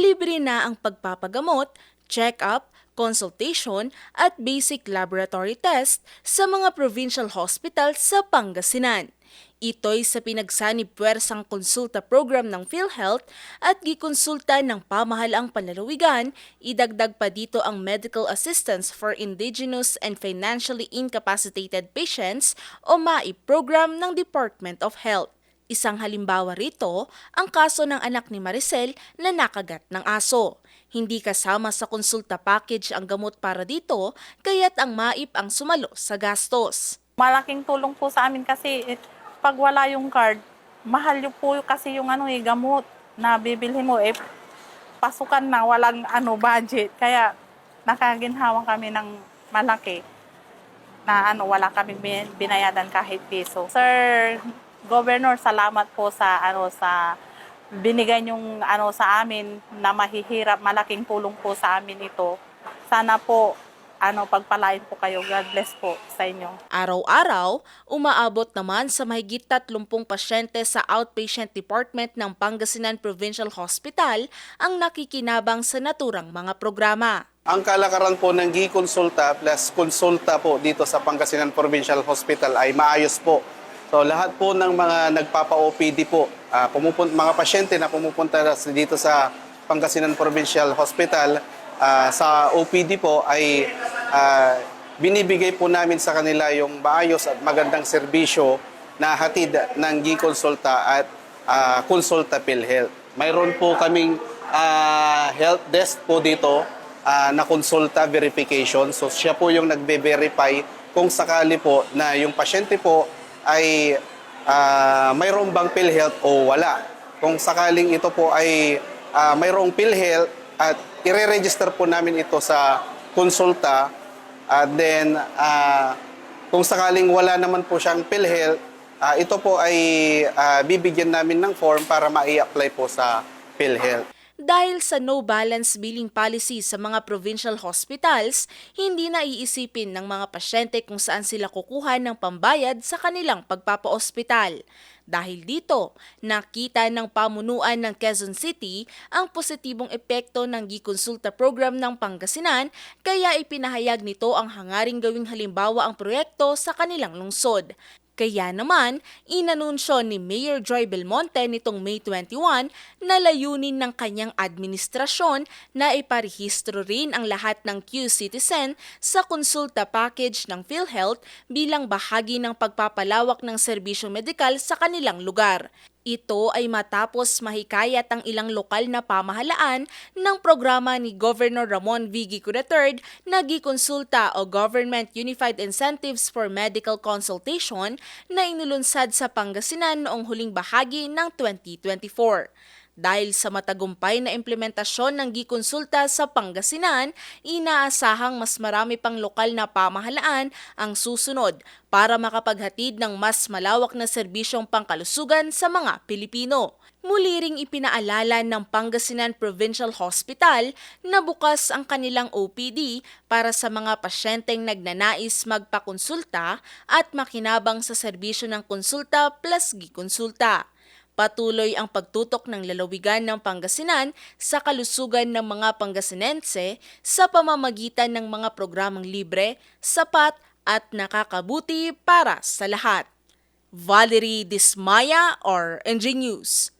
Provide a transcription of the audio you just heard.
libre na ang pagpapagamot, check-up, consultation at basic laboratory test sa mga provincial hospital sa Pangasinan. Ito'y sa pinagsanib puwersang konsulta program ng PhilHealth at gikonsulta ng pamahalaang panlalawigan, idagdag pa dito ang medical assistance for indigenous and financially incapacitated patients o MAI program ng Department of Health. Isang halimbawa rito, ang kaso ng anak ni Maricel na nakagat ng aso. Hindi kasama sa konsulta package ang gamot para dito, kaya't ang MAIP ang sumalo sa gastos. Malaking tulong po sa amin kasi eh, pag wala yung card, mahal yung po kasi yung ano eh, gamot na bibilhin mo eh, pasukan na, walang ano, budget. Kaya nakaginhawang kami ng malaki na ano, wala kami bin- binayadan kahit piso. Sir Governor, salamat po sa ano sa binigay yung ano sa amin na mahihirap, malaking tulong po sa amin ito. Sana po ano pagpalain po kayo. God bless po sa inyo. Araw-araw, umaabot naman sa mahigit 30 pasyente sa outpatient department ng Pangasinan Provincial Hospital ang nakikinabang sa naturang mga programa. Ang kalakaran po ng G-Consulta plus konsulta po dito sa Pangasinan Provincial Hospital ay maayos po. So lahat po ng mga nagpapa-OPD po, ah, pumupun- mga pasyente na pumupunta dito sa Pangasinan Provincial Hospital, ah, sa OPD po ay ah, binibigay po namin sa kanila yung maayos at magandang serbisyo na hatid ng G-Consulta at ah, Consulta PhilHealth. Mayroon po kaming ah, health desk po dito ah, na consulta verification. So siya po yung nagbe-verify kung sakali po na yung pasyente po ay ah, mayroong bang PhilHealth o wala. Kung sakaling ito po ay ah, mayroong PhilHealth at ire-register po namin ito sa konsulta at then ah, kung sakaling wala naman po siyang PhilHealth, ah, ito po ay ah, bibigyan namin ng form para ma-apply po sa PhilHealth. Dahil sa no balance billing policy sa mga provincial hospitals, hindi na iisipin ng mga pasyente kung saan sila kukuha ng pambayad sa kanilang pagpapa-ospital. Dahil dito, nakita ng pamunuan ng Quezon City ang positibong epekto ng Gikonsulta program ng Pangasinan kaya ipinahayag nito ang hangaring gawing halimbawa ang proyekto sa kanilang lungsod. Kaya naman, inanunsyo ni Mayor Joy Belmonte nitong May 21 na layunin ng kanyang administrasyon na iparehistro rin ang lahat ng Q-Citizen sa konsulta package ng PhilHealth bilang bahagi ng pagpapalawak ng serbisyong medikal sa kanilang lugar. Ito ay matapos mahikayat ang ilang lokal na pamahalaan ng programa ni Governor Ramon V. Gico III na gikonsulta o Government Unified Incentives for Medical Consultation na inulunsad sa Pangasinan noong huling bahagi ng 2024. Dahil sa matagumpay na implementasyon ng gikonsulta sa Pangasinan, inaasahang mas marami pang lokal na pamahalaan ang susunod para makapaghatid ng mas malawak na serbisyong pangkalusugan sa mga Pilipino. Muli ring ipinaalala ng Pangasinan Provincial Hospital na bukas ang kanilang OPD para sa mga pasyenteng nagnanais magpakonsulta at makinabang sa serbisyo ng konsulta plus gikonsulta. Patuloy ang pagtutok ng lalawigan ng Pangasinan sa kalusugan ng mga Pangasinense sa pamamagitan ng mga programang libre, sapat at nakakabuti para sa lahat. Valerie Dismaya or NG News.